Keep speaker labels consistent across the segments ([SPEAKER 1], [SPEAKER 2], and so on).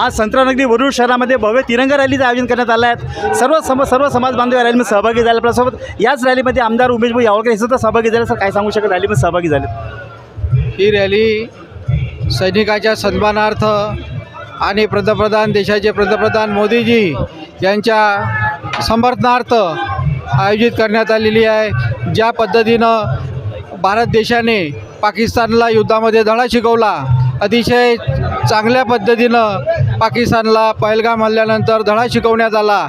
[SPEAKER 1] आज संत्रानगरी वरुड शहरामध्ये भव्य तिरंगा रॅलीचं आयोजन करण्यात आलं आहे. सर्व सम सर्व समाज बांधव या रॅलीमध्ये सहभागी झाले. आपल्यासोबत याच रॅलीमध्ये आमदार उमेशभाऊ यावळकर हे सुद्धा सहभागी झाले. सर काय सांगू शकत? रॅलीमध्ये सहभागी झाले.
[SPEAKER 2] ही रॅली सैनिकाच्या सन्मानार्थ आणि पंतप्रधान देशाचे पंतप्रधान मोदीजी यांच्या समर्थनार्थ आयोजित करण्यात आलेली आहे. ज्या पद्धतीनं भारत देशाने पाकिस्तानला युद्धामध्ये धडा शिकवला अतिशय चांगल्या पद्धतीनं पाकिस्तानला पहलगाम हल्ल्यानंतर धडा शिकवण्यात आला.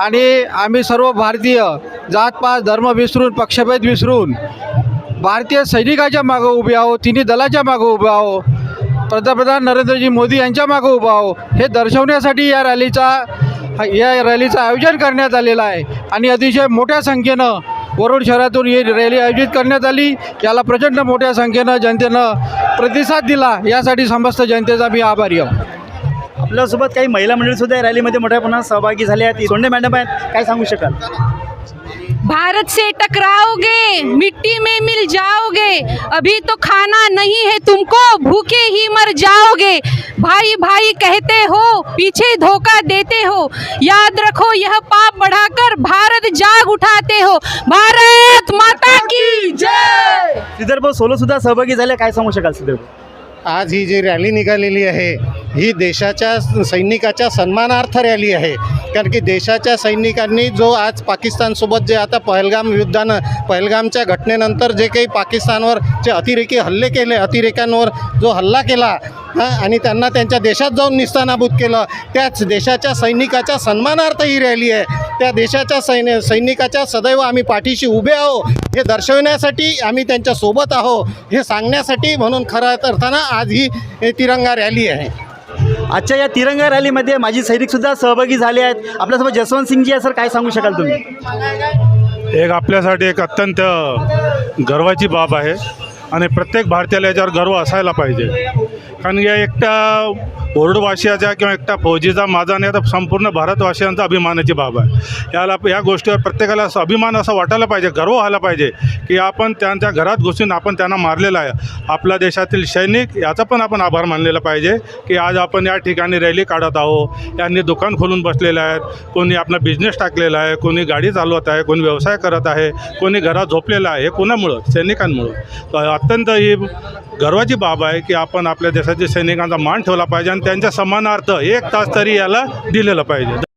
[SPEAKER 2] आणि आम्ही सर्व भारतीय जातपात धर्म विसरून पक्षभेद विसरून भारतीय सैनिकाच्या मागं उभे आहो तिन्ही दलाच्या मागं उभे आहो पंतप्रधान नरेंद्रजी मोदी यांच्या मागं उभं आहो हे दर्शवण्यासाठी या रॅलीचा या रॅलीचं आयोजन करण्यात आलेलं आहे. आणि अतिशय मोठ्या संख्येनं वरुड शहरातून ही रॅली आयोजित करण्यात आली. याला प्रचंड मोठ्या संख्येनं जनतेनं प्रतिसाद दिला. यासाठी समस्त जनतेचा मी आभारी आहो.
[SPEAKER 1] आपल्यासोबत काही महिला मंडळी सुद्धा या रॅलीमध्ये मोठ्या प्रमाणात सहभागी झाले आहेत. सोंडे मॅडम आहेत काय सांगू शकाल?
[SPEAKER 3] भारत से टकराओगे मिट्टी में मिल जाओगे अभी तो खाना नहीं है तुमको भूखे ही मर जाओगे। भाई भाई कहते हो पीछे धोखा देते हो। याद रखो यह पाप बढ़ाकर भारत जाग उठाते हो। भारत माता की
[SPEAKER 4] जय!
[SPEAKER 1] भाऊ सोलो सुद्धा सहभागी झाले काय सांगू शकाल
[SPEAKER 5] आज ही जी रॅली निघालेली आहे ही देशाच्या सैनिकाच्या सन्मानार्थ रॅली आहे. कारण की देशाच्या सैनिकांनी जो आज पाकिस्तानसोबत जे आता पहलगाम युद्धानं पहलगामच्या घटनेनंतर जे काही पाकिस्तानवर जे अतिरेकी हल्ले केले अतिरेक्यांवर जो हल्ला केला हां आणि त्यांना त्यांच्या देशात जाऊन निस्तानाभूत केलं त्याच देशाच्या सैनिकाच्या सन्मानार्थ ही रॅली आहे. त्या देशाच्या सैन्य सैनिकाच्या सदैव आम्ही पाठीशी उभे आहो हे दर्शवण्यासाठी आम्ही त्यांच्यासोबत आहो हे सांगण्यासाठी म्हणून खऱ्या अर्थानं आज ही हे तिरंगा रॅली आहे.
[SPEAKER 1] आजच्या या तिरंगा रॅलीमध्ये माझी सैनिकसुद्धा सहभागी झाले आहेत. आपल्यासोबत जसवंत सिंगजी आहे सर काय सांगू शकाल तुम्ही?
[SPEAKER 6] एक आपल्यासाठी एक अत्यंत गर्वाची बाब आहे. आणि प्रत्येक भारतीयाला याच्यावर गर्व असायला पाहिजे. कारण या एकट्या बोर्डवासियाचा किंवा एकट्या फौजीचा माझा नाही तर संपूर्ण भारतवासियांचा अभिमानाची बाब आहे. याला या गोष्टीवर प्रत्येकाला असं अभिमान असं वाटायला पाहिजे गर्व व्हायला पाहिजे की आपण त्यांच्या घरात घुसून आपण त्यांना मारलेला आहे. आपल्या देशातील सैनिक याचा पण आपण आभार मानलेला पाहिजे की आज आपण या ठिकाणी रॅली काढत आहोत. यांनी दुकान खोलून बसलेले आहेत कोणी आपला बिझनेस टाकलेला आहे कोणी गाडी चालवत आहे कोणी व्यवसाय करत आहे कोणी घरात झोपलेला आहे हे कोणामुळं? सैनिकांमुळं. अत्यंत ही गर्वाची बाब आहे की आपण आपल्या देशाच्या सैनिकांचा मान ठेवला पाहिजे आणि त्यांच्या सन्मानार्थ एक तास तरी याला दिलेलं पाहिजे.